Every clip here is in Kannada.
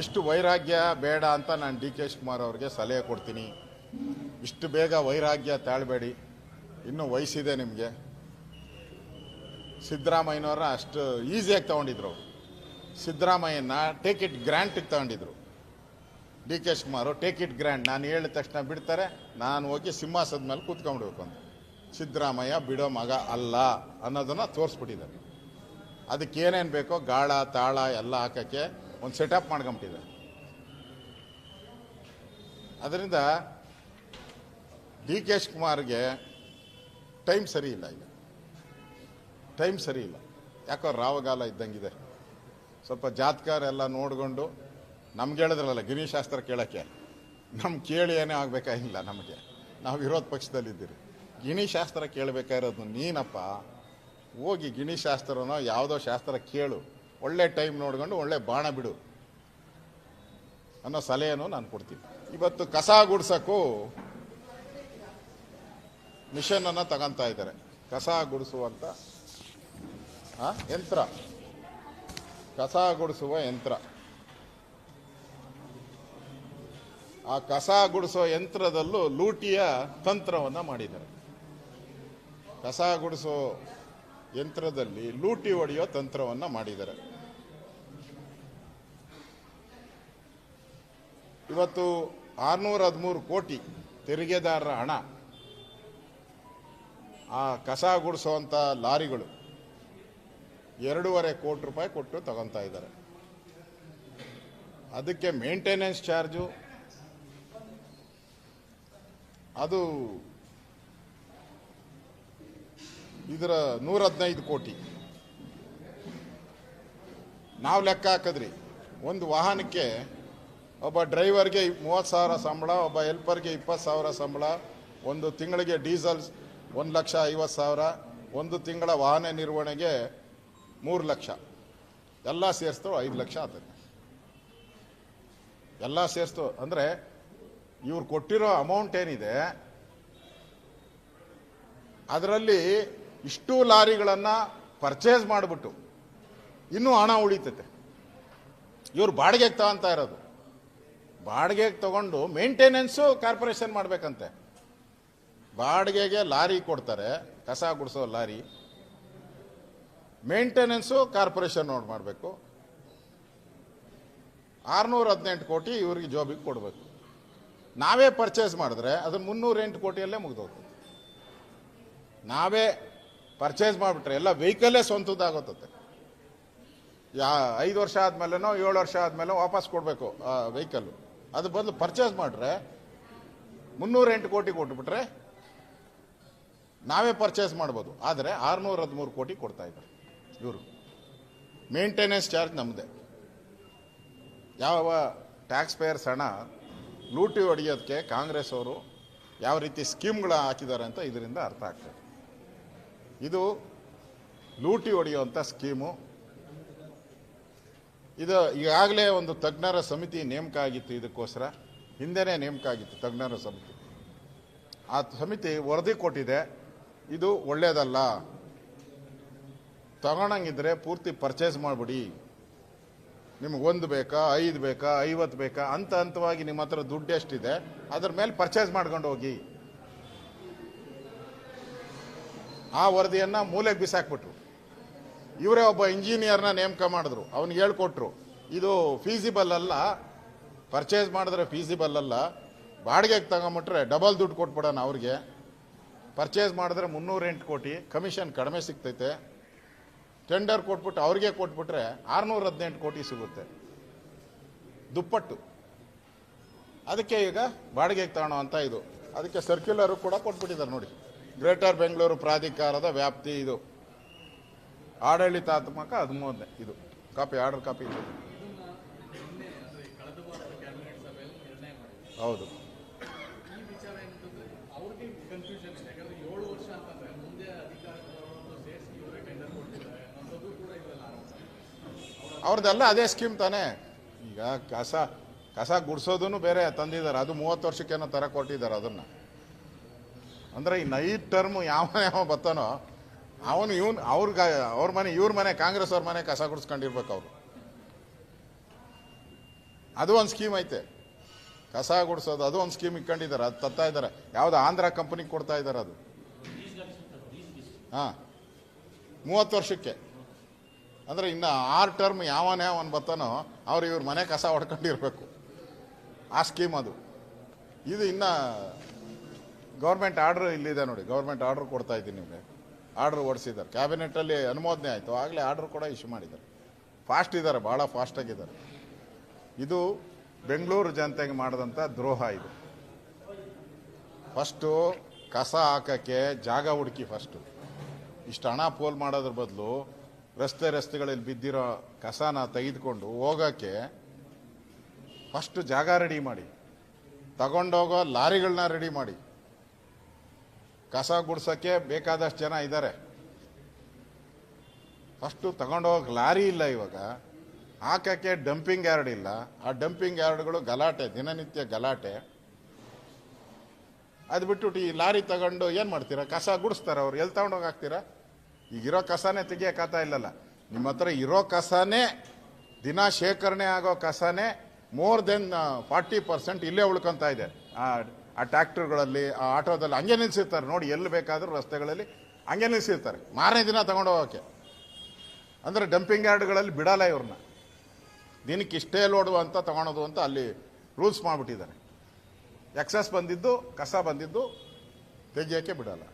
ಇಷ್ಟು ವೈರಾಗ್ಯ ಬೇಡ ಅಂತ ನಾನು ಡಿ ಕೆ ಶಿವಕುಮಾರ್ ಅವ್ರಿಗೆ ಸಲಹೆ ಕೊಡ್ತೀನಿ. ಇಷ್ಟು ಬೇಗ ವೈರಾಗ್ಯ ತಾಳಬೇಡಿ. ಇನ್ನೂ ವಯಸ್ಸಿದೆ ನಿಮಗೆ. ಸಿದ್ದರಾಮಯ್ಯನವರ ಅಷ್ಟು ಈಸಿಯಾಗಿ ತಗೊಂಡಿದ್ರು ಸಿದ್ದರಾಮಯ್ಯನ ಟೇಕ್ ಇಟ್ ಗ್ರ್ಯಾಂಟಿಗೆ ತಗೊಂಡಿದ್ರು. D K Shivakumar take it grand ನಾನು ಹೇಳಿದ ತಕ್ಷಣ ಬಿಡ್ತಾರೆ. ನಾನು ಹೋಗಿ ಸಿಂಹಾಸದ ಮೇಲೆ ಕೂತ್ಕೊಂಡ್ಬಿಡ್ಬೇಕು ಅಂತ. ಸಿದ್ದರಾಮಯ್ಯ ಬಿಡೋ ಮಗ ಅಲ್ಲ ಅನ್ನೋದನ್ನು ತೋರಿಸ್ಬಿಟ್ಟಿದ್ದಾರೆ. ಅದಕ್ಕೆ ಏನೇನು ಬೇಕೋ ಗಾಳ, ತಾಳ ಎಲ್ಲ ಹಾಕಕ್ಕೆ ಒಂದು ಸೆಟಪ್ ಮಾಡ್ಕೊಂಬಿಟ್ಟಿದೆ. ಅದರಿಂದ ಡಿ ಕೆ ಕುಮಾರ್ಗೆ ಟೈಮ್ ಸರಿ ಇಲ್ಲ ಈಗ. ಟೈಮ್ ಸರಿ ಇಲ್ಲ. ಯಾಕೋ ರಾವಗಾಲ ಇದ್ದಂಗಿದೆ. ಸ್ವಲ್ಪ ಜಾತಕರೆಲ್ಲ ನೋಡಿಕೊಂಡು ನಮ್ಗೆ ಹೇಳಿದ್ರಲ್ಲ ಗಿರಿಶಾಸ್ತ್ರ ಕೇಳೋಕ್ಕೆ. ನಮ್ಮ ಕೇಳಿ ಏನೇ ಆಗಬೇಕಾಗಿಲ್ಲ ನಮಗೆ. ನಾವು ವಿರೋಧ ಪಕ್ಷದಲ್ಲಿದ್ದೀರಿ. ಗಿಣಿಶಾಸ್ತ್ರ ಕೇಳಬೇಕಾಗಿರೋದು ನೀನಪ್ಪ. ಹೋಗಿ ಗಿಣಿಶಾಸ್ತ್ರನೋ ಯಾವುದೋ ಶಾಸ್ತ್ರ ಕೇಳು. ಒಳ್ಳೆ ಟೈಮ್ ನೋಡ್ಕೊಂಡು ಒಳ್ಳೆ ಬಾಣ ಬಿಡು ಅನ್ನೋ ಸಲಹೆಯನ್ನು ನಾನು ಕೊಡ್ತೀನಿ. ಇವತ್ತು ಕಸ ಗುಡ್ಸಕ್ಕೂ ಮಿಷನ್ ಅನ್ನ ತಗೊಂತಾ ಇದ್ದಾರೆ. ಕಸ ಗುಡಿಸುವಂತ ಆ, ಯಂತ್ರ. ಕಸ ಗುಡಿಸುವ ಯಂತ್ರ. ಆ ಕಸ ಗುಡಿಸೋ ಯಂತ್ರದಲ್ಲೂ ಲೂಟಿಯ ತಂತ್ರವನ್ನ ಮಾಡಿದ್ದಾರೆ. ಕಸ ಗುಡಿಸೋ ಯಂತ್ರದಲ್ಲಿ ಲೂಟಿ ಹೊಡೆಯೋ ತಂತ್ರವನ್ನ ಮಾಡಿದ್ದಾರೆ. ಇವತ್ತು ಆರ್ನೂರ ಹದಿಮೂರು ಕೋಟಿ ತೆರಿಗೆದಾರರ ಹಣ ಆ ಕಸ ಗುಡಿಸುವಂಥ ಲಾರಿಗಳು ಎರಡೂವರೆ ಕೋಟಿ ರೂಪಾಯಿ ಕೊಟ್ಟು ತಗೊತಾ ಇದ್ದಾರೆ. ಅದಕ್ಕೆ ಮೇಂಟೆನೆನ್ಸ್ ಚಾರ್ಜು ಅದು ಇದರ ನೂರ ಹದಿನೈದು ಕೋಟಿ. ನಾವು ಲೆಕ್ಕ ಹಾಕಿದ್ರಿ, ಒಂದು ವಾಹನಕ್ಕೆ ಒಬ್ಬ ಡ್ರೈವರ್ಗೆ ಮೂವತ್ತು ಸಾವಿರ ಸಂಬಳ, ಒಬ್ಬ ಹೆಲ್ಪರ್ಗೆ ಇಪ್ಪತ್ತು ಸಾವಿರ ಸಂಬಳ, ಒಂದು ತಿಂಗಳಿಗೆ ಡೀಸೆಲ್ ಒಂದು ಲಕ್ಷ ಐವತ್ತು ಸಾವಿರ, ಒಂದು ತಿಂಗಳ ವಾಹನ ನಿರ್ವಹಣೆಗೆ ಮೂರು ಲಕ್ಷ. ಎಲ್ಲ ಸೇರಿಸ್ತು ಐದು ಲಕ್ಷ ಆಗ್ತದೆ ಎಲ್ಲ ಸೇರಿಸ್ತು. ಅಂದರೆ ಇವ್ರು ಕೊಟ್ಟಿರೋ ಅಮೌಂಟ್ ಏನಿದೆ, ಅದರಲ್ಲಿ ಇಷ್ಟು ಲಾರಿಗಳನ್ನು ಪರ್ಚೇಸ್ ಮಾಡಿಬಿಟ್ಟು ಇನ್ನೂ ಹಣ ಉಳಿತೈತೆ. ಇವ್ರು ಬಾಡಿಗೆಗೆ ತಗೊಂತ ಇರೋದು. ಬಾಡಿಗೆಗೆ ತಗೊಂಡು ಮೇಂಟೆನೆನ್ಸು ಕಾರ್ಪೊರೇಷನ್ ಮಾಡಬೇಕಂತೆ. ಬಾಡಿಗೆಗೆ ಲಾರಿ ಕೊಡ್ತಾರೆ, ಕಸ ಗುಡಿಸೋ ಲಾರಿ. ಮೇಂಟೆನೆನ್ಸು ಕಾರ್ಪೊರೇಷನ್ ನೋಡಿ ಮಾಡಬೇಕು. ಆರುನೂರ ಹದಿನೆಂಟು ಕೋಟಿ ಇವ್ರಿಗೆ ಜಾಬಿಗೆ ಕೊಡಬೇಕು. ನಾವೇ ಪರ್ಚೇಸ್ ಮಾಡಿದ್ರೆ ಅದನ್ನು ಮುನ್ನೂರ ಎಂಟು ಕೋಟಿಯಲ್ಲೇ ಮುಗಿದೋಗ್ತದೆ ನಾವೇ ಪರ್ಚೇಸ್ ಮಾಡಿಬಿಟ್ರೆ ಎಲ್ಲ ವೆಹಿಕಲ್ಲೇ ಸ್ವಂತದ್ದಾಗುತ್ತದೆ ಯಾ, ಐದು ವರ್ಷ ಆದಮೇಲೆನೋ ಏಳು ವರ್ಷ ಆದಮೇಲೆ ವಾಪಸ್ ಕೊಡಬೇಕು ಆ ವೆಹಿಕಲ್ ಅದು ಬದಲು ಪರ್ಚೇಸ್ ಮಾಡ್ರೆ ಮುನ್ನೂರ ಎಂಟು ಕೋಟಿ ಕೊಟ್ಬಿಟ್ರೆ ನಾವೇ ಪರ್ಚೇಸ್ ಮಾಡ್ಬೋದು. ಆದರೆ ಆರ್ನೂರ ಹದಿಮೂರು ಕೋಟಿ ಕೊಡ್ತಾ ಇದ್ದಾರೆ ಇವರು. ಮೇಂಟೆನೆನ್ಸ್ ಚಾರ್ಜ್ ನಮ್ಮದೇ ಯಾವ ಟ್ಯಾಕ್ಸ್ ಪೇಯರ್ಸ್ ಹಣ ಲೂಟಿ ಹೊಡೆಯೋದಕ್ಕೆ ಕಾಂಗ್ರೆಸ್ ಅವರು ಯಾವ ರೀತಿ ಸ್ಕೀಮ್ಗಳ ಹಾಕಿದ್ದಾರೆ ಅಂತ ಇದರಿಂದ ಅರ್ಥ ಆಗ್ತದೆ. ಇದು ಲೂಟಿ ಹೊಡೆಯುವಂಥ ಸ್ಕೀಮು ಇದು ಈಗಾಗಲೇ ಒಂದು ತಜ್ಞರ ಸಮಿತಿ ನೇಮಕ ಆಗಿತ್ತು ಇದಕ್ಕೋಸ್ಕರ. ಹಿಂದೆನೇ ನೇಮಕ ಆಗಿತ್ತು ತಜ್ಞರ ಸಮಿತಿ. ಆ ಸಮಿತಿ ವರದಿ ಕೊಟ್ಟಿದೆ, ಇದು ಒಳ್ಳೆಯದಲ್ಲ ತಗೊಳಂಗಿದ್ರೆ ಪೂರ್ತಿ ಪರ್ಚೇಸ್ ಮಾಡಿಬಿಡಿ. ನಿಮ್ಗೆ ಒಂದು ಬೇಕಾ, ಐದು ಬೇಕಾ, ಐವತ್ತು ಬೇಕಾ, ಹಂತ ಹಂತವಾಗಿ ನಿಮ್ಮ ಹತ್ರ ದುಡ್ಡು ಎಷ್ಟಿದೆ, ಅದ್ರ ಮೇಲೆ ಪರ್ಚೇಸ್ ಮಾಡ್ಕೊಂಡು ಹೋಗಿ. ಆ ವರದಿಯನ್ನು ಮೂಲೆಗೆ ಬಿಸಾಕ್ಬಿಟ್ರು. ಇವರೇ ಒಬ್ಬ ಇಂಜಿನಿಯರ್ನ ನೇಮಕ ಮಾಡಿದ್ರು. ಅವ್ನಿಗೆ ಹೇಳ್ಕೊಟ್ರು, ಇದು ಫೀಸಿಬಲ್ ಅಲ್ಲ ಪರ್ಚೇಸ್ ಮಾಡಿದ್ರೆ ಫೀಸಿಬಲ್ ಅಲ್ಲ, ಬಾಡಿಗೆಗೆ ತಗೊಂಬಿಟ್ರೆ ಡಬಲ್ ದುಡ್ಡು ಕೊಟ್ಬಿಡೋಣ ಅವ್ರಿಗೆ. ಪರ್ಚೇಸ್ ಮಾಡಿದ್ರೆ ಮುನ್ನೂರ ಎಂಟು ಕೋಟಿ ಕಮಿಷನ್ ಕಡಿಮೆ ಸಿಗ್ತೈತೆ. ಟೆಂಡರ್ ಕೊಟ್ಬಿಟ್ಟು ಅವ್ರಿಗೆ ಕೊಟ್ಬಿಟ್ರೆ ಆರ್ನೂರ ಹದಿನೆಂಟು ಕೋಟಿ ಸಿಗುತ್ತೆ. ದುಪ್ಪಟ್ಟು. ಅದಕ್ಕೆ ಈಗ ಬಾಡಿಗೆಗೆ ತಗೊಳ್ಳೋ ಅಂತ ಇದು. ಅದಕ್ಕೆ ಸರ್ಕ್ಯುಲರು ಕೂಡ ಕೊಟ್ಬಿಟ್ಟಿದ್ದಾರೆ ನೋಡಿ. ಗ್ರೇಟರ್ ಬೆಂಗಳೂರು ಪ್ರಾಧಿಕಾರದ ವ್ಯಾಪ್ತಿ ಇದು. ಆಡಳಿತಾತ್ಮಕ ಹದಿಮೂರನೇ ಇದು. ಕಾಪಿ, ಆರ್ಡರ್ ಕಾಪಿ ಇದೆ. ಹೌದು. ಅವ್ರದ್ದೆಲ್ಲ ಅದೇ ಸ್ಕೀಮ್ ತಾನೇ. ಈಗ ಕಸ ಕಸ ಗುಡ್ಸೋದನ್ನು ಬೇರೆ ತಂದಿದ್ದಾರೆ. ಅದು ಮೂವತ್ತು ವರ್ಷಕ್ಕೇನೋ ತರ ಕೊಟ್ಟಿದ್ದಾರೆ ಅದನ್ನ. ಅಂದ್ರೆ ಈ ನೈಟ್ ಟರ್ಮ್ ಯಾವ ಯಾವ ಬರ್ತಾನೋ ಅವನು ಇವನು ಅವ್ರ ಅವ್ರ ಮನೆ, ಇವ್ರ ಮನೆ, ಕಾಂಗ್ರೆಸ್ ಅವ್ರ ಮನೆ ಕಸ ಗುಡಿಸ್ಕೊಂಡಿರ್ಬೇಕು ಅವರು. ಅದು ಒಂದು ಸ್ಕೀಮ್ ಐತೆ. ಕಸ ಗುಡಿಸೋದು ಅದು ಒಂದು ಸ್ಕೀಮ್ ಇಟ್ಕೊಂಡಿದ್ದಾರೆ, ಅದು ತತ್ತಾ ಇದ್ದಾರೆ. ಯಾವ್ದು ಆಂಧ್ರ ಕಂಪನಿಗೆ ಕೊಡ್ತಾ ಇದ್ದಾರೆ ಅದು. ಹಾಂ. ಮೂವತ್ತು ವರ್ಷಕ್ಕೆ. ಅಂದರೆ ಇನ್ನು ಆರು ಟರ್ಮ್ ಯಾವನೇ ಅವನು ಬರ್ತಾನೋ ಅವ್ರು ಇವ್ರ ಮನೆ ಕಸ ಹೊಡ್ಕೊಂಡಿರ್ಬೇಕು. ಆ ಸ್ಕೀಮ್ ಅದು. ಇದು ಇನ್ನು ಗೌರ್ಮೆಂಟ್ ಆರ್ಡ್ರ್ ಇಲ್ಲಿದೆ ನೋಡಿ ಗೌರ್ಮೆಂಟ್ ಆರ್ಡ್ರ್ ಕೊಡ್ತಾ ಇದ್ದೀನಿ ನಿಮಗೆ. ಆರ್ಡ್ರ್ ಓಡಿಸಿದ್ದಾರೆ. ಕ್ಯಾಬಿನೆಟಲ್ಲಿ ಅನುಮೋದನೆ ಆಯಿತು. ಆಗಲೇ ಆರ್ಡರ್ ಕೂಡ ಇಶ್ಯೂ ಮಾಡಿದ್ದಾರೆ. ಫಾಸ್ಟ್ ಇದ್ದಾರೆ, ಭಾಳ ಫಾಸ್ಟಾಗಿದ್ದಾರೆ ಇದು ಬೆಂಗಳೂರು ಜನತೆಗೆ ಮಾಡಿದಂಥ ದ್ರೋಹ ಇದು. ಫಸ್ಟು ಕಸ ಹಾಕೋಕ್ಕೆ ಜಾಗ ಹುಡುಕಿ ಫಸ್ಟು. ಇಷ್ಟು ಹಣ ಪೋಲ್ ಮಾಡೋದ್ರ ಬದಲು ರಸ್ತೆ ರಸ್ತೆಗಳಲ್ಲಿ ಬಿದ್ದಿರೋ ಕಸನ ತೆಗೆದುಕೊಂಡು ಹೋಗೋಕ್ಕೆ ಫಸ್ಟು ಜಾಗ ರೆಡಿ ಮಾಡಿ. ತಗೊಂಡೋಗೋ ಲಾರಿಗಳನ್ನ ರೆಡಿ ಮಾಡಿ. ಕಸ ಗುಡ್ಸೋಕ್ಕೆ ಬೇಕಾದಷ್ಟು ಜನ ಇದ್ದಾರೆ ಫಸ್ಟು ತಗೊಂಡೋಗಿ ಲಾರಿ ಇಲ್ಲ ಇವಾಗ. ಹಾಕೋಕ್ಕೆ ಡಂಪಿಂಗ್ ಯಾರ್ಡ್ ಇಲ್ಲ. ಆ ಡಂಪಿಂಗ್ ಯಾರ್ಡ್ಗಳು ಗಲಾಟೆ, ದಿನನಿತ್ಯ ಗಲಾಟೆ. ಅದು ಬಿಟ್ಬಿಟ್ಟು ಈ ಲಾರಿ ತಗೊಂಡು ಏನು ಮಾಡ್ತೀರಾ? ಕಸ ಗುಡಿಸ್ತಾರೆ ಅವ್ರು. ಎಲ್ಲಿ ತಗೊಂಡೋಗಿ ಹಾಕ್ತೀರಾ? ಈಗಿರೋ ಕಸನೇ ತೆಗಿಯೋಕ್ಕಾಗ್ತಾ ಇಲ್ಲಲ್ಲ. ನಿಮ್ಮ ಹತ್ರ ಇರೋ ಕಸನೇ, ದಿನ ಶೇಖರಣೆ ಆಗೋ ಕಸನೇ, ಮೋರ್ ದೆನ್ ಫಾರ್ಟಿ ಪರ್ಸೆಂಟ್ ಇಲ್ಲೇ ಉಳ್ಕೊತಾ ಇದೆ. ಆ ಆ ಟ್ಯಾಕ್ಟರ್ಗಳಲ್ಲಿ ಆ ಆಟೋದಲ್ಲಿ ಹಂಗೆ ನಿಲ್ಲಿಸಿರ್ತಾರೆ ನೋಡಿ, ಎಲ್ಲಿ ಬೇಕಾದರೂ ರಸ್ತೆಗಳಲ್ಲಿ ಹಂಗೆ ನಿಲ್ಲಿಸಿರ್ತಾರೆ ಮಾರನೇ ದಿನ ತಗೊಂಡೋಗೋಕ್ಕೆ ಅಂದರೆ ಡಂಪಿಂಗ್ ಯಾರ್ಡ್ಗಳಲ್ಲಿ ಬಿಡಲ್ಲ ಇವ್ರನ್ನ. ದಿನಕ್ಕೆ ಇಷ್ಟೇ ಲೋಡು ಅಂತ ತಗೊಳೋದು ಅಂತ ಅಲ್ಲಿ ರೂಲ್ಸ್ ಮಾಡಿಬಿಟ್ಟಿದ್ದಾರೆ. ಎಕ್ಸಸ್ ಬಂದಿದ್ದು, ಕಸ ಬಂದಿದ್ದು ತೆಗಿಯೋಕ್ಕೆ ಬಿಡಲ್ಲ.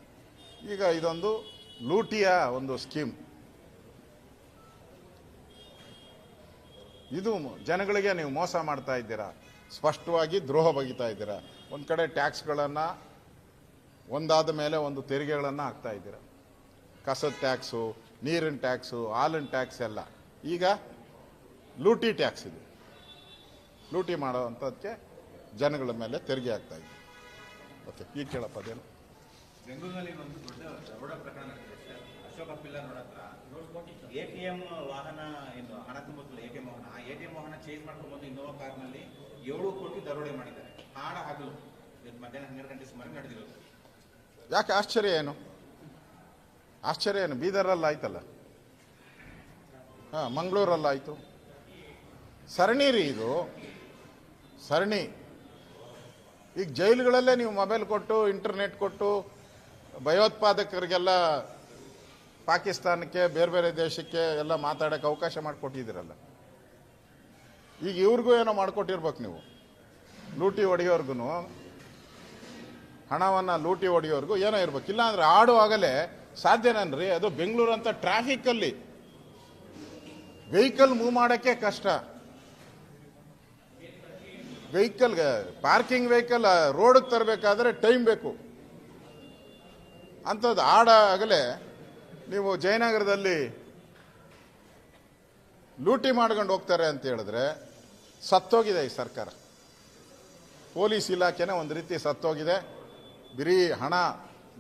ಈಗ ಇದೊಂದು ಲೂಟಿಯ ಒಂದು ಸ್ಕೀಮ್ ಇದು ಜನಗಳಿಗೆ ನೀವು ಮೋಸ ಮಾಡ್ತಾ ಇದ್ದೀರಾ? ಸ್ಪಷ್ಟವಾಗಿ ದ್ರೋಹ ಬಗಿತಾ ಇದ್ದೀರಾ? ಒಂದು ಕಡೆ ಟ್ಯಾಕ್ಸ್ಗಳನ್ನು ಒಂದಾದ ಮೇಲೆ ಒಂದು ತೆರಿಗೆಗಳನ್ನು ಹಾಕ್ತಾ ಇದ್ದೀರಾ? ಕಸದ ಟ್ಯಾಕ್ಸು ನೀರಿನ ಟ್ಯಾಕ್ಸು ಹಾಲಿನ ಟ್ಯಾಕ್ಸ್ ಎಲ್ಲ. ಈಗ ಲೂಟಿ ಟ್ಯಾಕ್ಸ್ ಇದೆ. ಲೂಟಿ ಮಾಡೋವಂಥದ್ದಕ್ಕೆ ಜನಗಳ ಮೇಲೆ ತೆರಿಗೆ ಆಗ್ತಾ ಇದೆ ಓಕೆ ಈಗ ಕೇಳಪ್ಪ ಅದೇನು? ಬೆಂಗಳೂರಿನಲ್ಲಿ ಒಂದು ದೊಡ್ಡ ಪ್ರಕರಣ ಅಶೋಕ ಪಿಲ್ಲರ್ ರೋಡ್ ಹತ್ರ ಎ ಟಿ ಎಂ ವಾಹನ ಏನು ಹಣ ತುಂಬುತ್ತಿಲ್ಲ ಎ ಟಿ ಎಂ ವಾಹನ. ಆ ಎ ಟಿ ಎಂ ವಾಹನ ಚೇಂಜ್ ಮಾಡ್ಕೊಂಡು ಬಂದು ಇನ್ನೋವಾ ಕಾರ್ನಲ್ಲಿ ಏಳು ಕೋಟಿ ದರೋಡೆ ಮಾಡಿದ್ದಾರೆ. ಹಾಡ ಹಗಲು ಮಧ್ಯಾಹ್ನ ಹನ್ನೆರಡು ಗಂಟೆ ಸುಮಾರು ನಡೆದಿರೋದು. ಯಾಕೆ ಆಶ್ಚರ್ಯ ಏನು? ಆಶ್ಚರ್ಯ ಏನು? ಬೀದರಲ್ಲ ಆಯ್ತಲ್ಲ? ಹಾಂ, ಮಂಗಳೂರಲ್ಲಿ ಆಯ್ತು. ಸರಣಿ ರೀ ಇದು. ಸರಣಿ. ಈಗ ಜೈಲುಗಳಲ್ಲೇ ನೀವು ಮೊಬೈಲ್ ಕೊಟ್ಟು ಇಂಟರ್ನೆಟ್ ಕೊಟ್ಟು, ಭಯೋತ್ಪಾದಕರಿಗೆಲ್ಲ ಪಾಕಿಸ್ತಾನಕ್ಕೆ, ಬೇರೆ ಬೇರೆ ದೇಶಕ್ಕೆ ಎಲ್ಲ ಮಾತಾಡೋಕೆ ಅವಕಾಶ ಮಾಡಿಕೊಟ್ಟಿದ್ದೀರಲ್ಲ. ಈಗ ಇವ್ರಿಗೂ ಏನೋ ಮಾಡಿಕೊಟ್ಟಿರ್ಬೇಕು ನೀವು. ಲೂಟಿ ಹೊಡೆಯೋರ್ಗು ಹಣವನ್ನು ಲೂಟಿ ಹೊಡೆಯೋರ್ಗು ಏನೋ ಇರ್ಬೇಕು. ಇಲ್ಲಾಂದ್ರೆ ಆಡುವಾಗಲೇ ಸಾಧ್ಯನೇನ್ರಿ, ಅದು ಬೆಂಗಳೂರು ಅಂತ ಟ್ರಾಫಿಕ್ಕಲ್ಲಿ ವೆಹಿಕಲ್ ಮೂವ್ ಮಾಡೋಕ್ಕೆ ಕಷ್ಟ. ವೆಹಿಕಲ್, ಪಾರ್ಕಿಂಗ್ ವೆಹಿಕಲ್, ರೋಡಿಗೆ ತರಬೇಕಾದ್ರೆ ಟೈಮ್ ಬೇಕು. ಅಂಥದ್ದು ಆಡಾಗಲೇ ನೀವು ಜಯನಗರದಲ್ಲಿ ಲೂಟಿ ಮಾಡ್ಕೊಂಡು ಹೋಗ್ತಾರೆ ಅಂತ ಹೇಳಿದ್ರೆ ಸತ್ತೋಗಿದೆ ಈ ಸರ್ಕಾರ. ಪೊಲೀಸ್ ಇಲಾಖೆನೇ ಒಂದು ರೀತಿ ಸತ್ತೋಗಿದೆ. ಬರೀ ಹಣ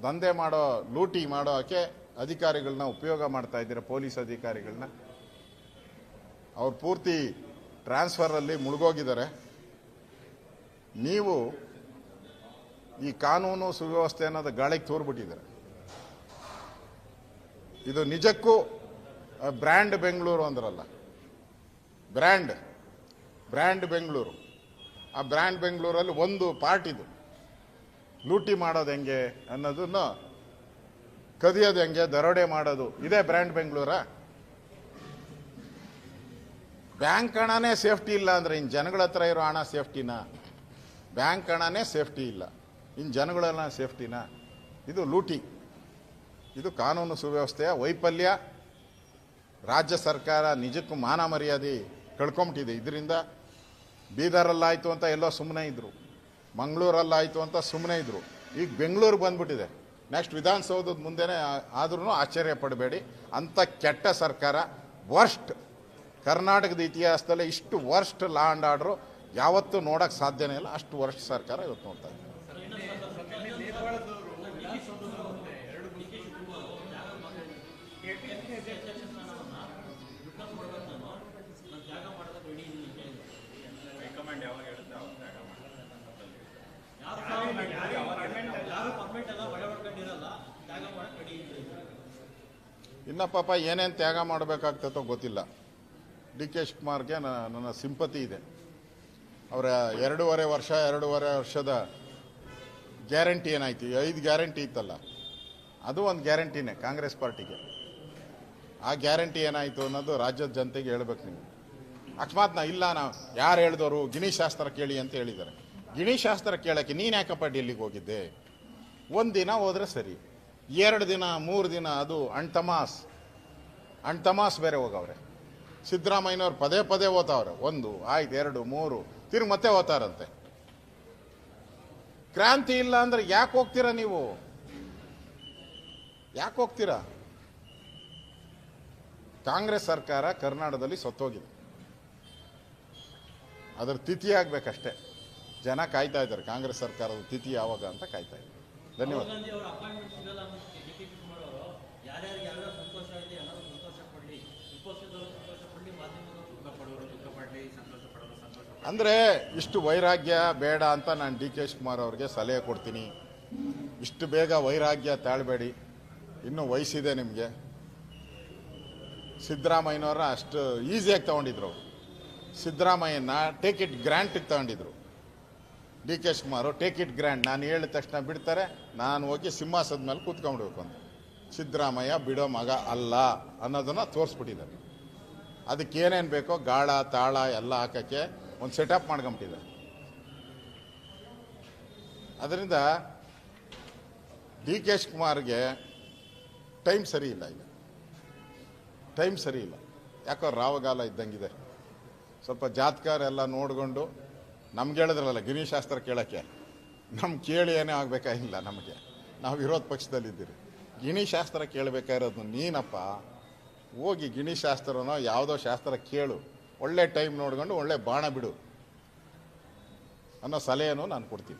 ದಂಧೆ ಮಾಡೋ, ಲೂಟಿ ಮಾಡೋಕ್ಕೆ ಅಧಿಕಾರಿಗಳನ್ನ ಉಪಯೋಗ ಮಾಡ್ತಾ ಇದ್ದೀರ, ಪೊಲೀಸ್ ಅಧಿಕಾರಿಗಳನ್ನ ಅವ್ರು ಪೂರ್ತಿ ಟ್ರಾನ್ಸ್ಫರಲ್ಲಿ ಮುಳುಗೋಗಿದ್ದಾರೆ. ನೀವು ಈ ಕಾನೂನು ಸುವ್ಯವಸ್ಥೆ ಅನ್ನೋದು ಗಾಳಿಗೆ ತೋರ್ಬಿಟ್ಟಿದ್ದಾರೆ? ಇದು ನಿಜಕ್ಕೂ ಬ್ರ್ಯಾಂಡ್ ಬೆಂಗಳೂರು ಅಂದ್ರಲ್ಲ. Brand brand Bengaluru. ಆ ಬ್ರ್ಯಾಂಡ್ ಬೆಂಗಳೂರಲ್ಲಿ ಒಂದು ಪಾರ್ಟ್ ಇದು. ಲೂಟಿ ಮಾಡೋದು ಹೆಂಗೆ ಅನ್ನೋದನ್ನು ಕದಿಯೋದು ಹೆಂಗೆ, ದರೋಡೆ ಮಾಡೋದು, ಇದೇ ಬ್ರ್ಯಾಂಡ್ ಬೆಂಗಳೂರ? ಬ್ಯಾಂಕ್ ಹಣನೇ ಸೇಫ್ಟಿ ಇಲ್ಲ ಅಂದ್ರೆ ಇನ್ನು ಜನಗಳ ಹತ್ರ ಇರೋ ಹಣ ಸೇಫ್ಟಿನಾ? ಬ್ಯಾಂಕ್ ಹಣನೇ ಸೇಫ್ಟಿ ಇಲ್ಲ. ಇನ್ನು ಜನಗಳೆಲ್ಲ ಸೇಫ್ಟಿನಾ? ಇದು ಲೂಟಿ. ಇದು ಕಾನೂನು ಸುವ್ಯವಸ್ಥೆಯ ವೈಫಲ್ಯ. ರಾಜ್ಯ ಸರ್ಕಾರ ನಿಜಕ್ಕೂ ಮಾನ ಮರ್ಯಾದೆ ಕಳ್ಕೊಂಬಿಟ್ಟಿದೆ. ಇದರಿಂದ ಬೀದರಲ್ಲಾಯಿತು ಅಂತ ಎಲ್ಲೋ ಸುಮ್ಮನೆ ಇದ್ದರು ಮಂಗಳೂರಲ್ಲಾಯಿತು ಅಂತ ಸುಮ್ಮನೆ ಇದ್ರು. ಈಗ ಬೆಂಗಳೂರು ಬಂದ್ಬಿಟ್ಟಿದೆ. ನೆಕ್ಸ್ಟ್ ವಿಧಾನಸೌಧದ ಮುಂದೆನೇ ಆದ್ರೂ ಆಶ್ಚರ್ಯ ಪಡಬೇಡಿ. ಅಂಥ ಕೆಟ್ಟ ಸರ್ಕಾರ ವರ್ಸ್ಟ್ ಕರ್ನಾಟಕದ ಇತಿಹಾಸದಲ್ಲೇ ಇಷ್ಟು ವರ್ಸ್ಟ್ ಲಾ ಆ್ಯಂಡ್ ಆರ್ಡ್ರು ಯಾವತ್ತೂ ನೋಡೋಕ್ಕೆ ಸಾಧ್ಯನೇ ಇಲ್ಲ. ಅಷ್ಟು ವರ್ಷ ಸರ್ಕಾರ ಇವತ್ತು ನೋಡ್ತಾ ಇದೆ. ಇನ್ನು ಪಾಪ ಏನೇನು ತ್ಯಾಗ ಮಾಡಬೇಕಾಗ್ತೈತೋ ಗೊತ್ತಿಲ್ಲ. ಡಿ ಕೆ ಶಿವಕುಮಾರ್ಗೆ ನನ್ನ ಸಿಂಪತಿ ಇದೆ. ಅವರ ಎರಡೂವರೆ ವರ್ಷ, ಎರಡೂವರೆ ವರ್ಷದ ಗ್ಯಾರಂಟಿ ಏನಾಯ್ತು? ಐದು ಗ್ಯಾರಂಟಿ ಇತ್ತಲ್ಲ. ಅದು ಒಂದು ಗ್ಯಾರಂಟಿನೇ ಕಾಂಗ್ರೆಸ್ ಪಾರ್ಟಿಗೆ. ಆ ಗ್ಯಾರಂಟಿ ಏನಾಯಿತು ಅನ್ನೋದು ರಾಜ್ಯದ ಜನತೆಗೆ ಹೇಳ್ಬೇಕು ನೀವು ಅಕಸ್ಮಾತ್ ನಾ ಇಲ್ಲ ನಾವು ಯಾರು ಹೇಳಿದವರು ಗಿಣಿ ಶಾಸ್ತ್ರ ಕೇಳಿ ಅಂತ ಹೇಳಿದ್ದಾರೆ. ಗಿಣಿ ಶಾಸ್ತ್ರ ಕೇಳೋಕ್ಕೆ ನೀನು ಯಾಕಪ್ಪ ಡೆಲ್ಲಿಗೆ ಹೋಗಿದ್ದೆ? ಒಂದು ದಿನ ಹೋದ್ರೆ ಸರಿ. ಎರಡು ದಿನ, ಮೂರು ದಿನ ಅದು ಅಣ್ತಮಾಸ್. ಅಣ್ತಮಾಸ್ ಬೇರೆ ಹೋಗವ್ರೆ. ಸಿದ್ದರಾಮಯ್ಯನವ್ರು ಪದೇ ಪದೇ ಓದ್ತಾವ್ರೆ. ಒಂದು, ಆಯ್ತು, ಎರಡು, ಮೂರು. ತಿರುಗಿ ಮತ್ತೆ ಓದ್ತಾರಂತೆ. ಕ್ರಾಂತಿ ಇಲ್ಲ ಅಂದ್ರೆ ಯಾಕೆ ಹೋಗ್ತೀರಾ ನೀವು? ಯಾಕೆ ಹೋಗ್ತೀರಾ? ಕಾಂಗ್ರೆಸ್ ಸರ್ಕಾರ ಕರ್ನಾಟಕದಲ್ಲಿ ಸತ್ತೋಗಿದೆ. ಅದರ ತಿಥಿ ಆಗ್ಬೇಕಷ್ಟೇ. ಜನ ಕಾಯ್ತಾ ಇದ್ದಾರೆ. ಕಾಂಗ್ರೆಸ್ ಸರ್ಕಾರದ ತಿಥಿ ಯಾವಾಗ ಅಂತ ಕಾಯ್ತಾ ಇದ್ದಾರೆ. ಧನ್ಯವಾದ. ಅಂದರೆ ಇಷ್ಟು ವೈರಾಗ್ಯ ಬೇಡ ಅಂತ ನಾನು ಡಿ ಕೆ ಶಿವಕುಮಾರ್ ಅವ್ರಿಗೆ ಸಲಹೆ ಕೊಡ್ತೀನಿ. ಇಷ್ಟು ಬೇಗ ವೈರಾಗ್ಯ ತಾಳಬೇಡಿ. ಇನ್ನೂ ವಯಸ್ಸಿದೆ ನಿಮಗೆ. ಸಿದ್ದರಾಮಯ್ಯನವ್ರನ್ನ ಅಷ್ಟು ಈಸಿಯಾಗಿ ತಗೊಂಡಿದ್ರು ಸಿದ್ದರಾಮಯ್ಯನ ಟೇಕ್ ಇಟ್ ಗ್ರ್ಯಾಂಟಿಗೆ ತಗೊಂಡಿದ್ರು. D K Shivakumar take it grand ನಾನು ಹೇಳಿದ ತಕ್ಷಣ ಬಿಡ್ತಾರೆ, ನಾನು ಹೋಗಿ ಸಿಂಹಾಸದ ಮೇಲೆ ಕೂತ್ಕೊಂಡ್ಬಿಡ್ಬೇಕು ಅಂತ. ಸಿದ್ದರಾಮಯ್ಯ ಬಿಡೋ ಮಗ ಅಲ್ಲ ಅನ್ನೋದನ್ನು ತೋರಿಸ್ಬಿಟ್ಟಿದ್ದಾರೆ. ಅದಕ್ಕೆ ಏನೇನು ಬೇಕೋ ಗಾಳ, ತಾಳ ಎಲ್ಲ ಹಾಕೋಕ್ಕೆ ಒಂದು ಸೆಟಪ್ ಮಾಡ್ಕೊಂಬಿಟ್ಟಿದ್ದಾರೆ. ಅದರಿಂದ ಡಿ ಕೆ ಶಿವಕುಮಾರ್ಗೆ ಟೈಮ್ ಸರಿ ಇಲ್ಲ ಈಗ. ಟೈಮ್ ಸರಿ ಇಲ್ಲ. ಯಾಕೋ ರಾವಗಾಲ ಇದ್ದಂಗಿದೆ. ಸ್ವಲ್ಪ ಜಾತ್ಕಾರ ಎಲ್ಲ ನೋಡಿಕೊಂಡು ನಮ್ಗೆ ಹೇಳಿದ್ರಲ್ಲ ಗಿರಿಶಾಸ್ತ್ರ ಕೇಳೋಕ್ಕೆ. ನಮ್ಗೆ ಕೇಳಿ ಏನೇ ಆಗಬೇಕಾಗಿಲ್ಲ ನಮಗೆ? ನಾವು ವಿರೋಧ ಪಕ್ಷದಲ್ಲಿದ್ದೀರಿ ಗಿಣಿಶಾಸ್ತ್ರ ಕೇಳಬೇಕಾಗಿರೋದು ನೀನಪ್ಪ. ಹೋಗಿ ಗಿಣಿಶಾಸ್ತ್ರನೋ ಯಾವುದೋ ಶಾಸ್ತ್ರ ಕೇಳು. ಒಳ್ಳೆ ಟೈಮ್ ನೋಡ್ಕೊಂಡು ಒಳ್ಳೆ ಬಾಣ ಬಿಡು ಅನ್ನೋ ಸಲಹೆಯನ್ನು ನಾನು ಕೊಡ್ತೀನಿ.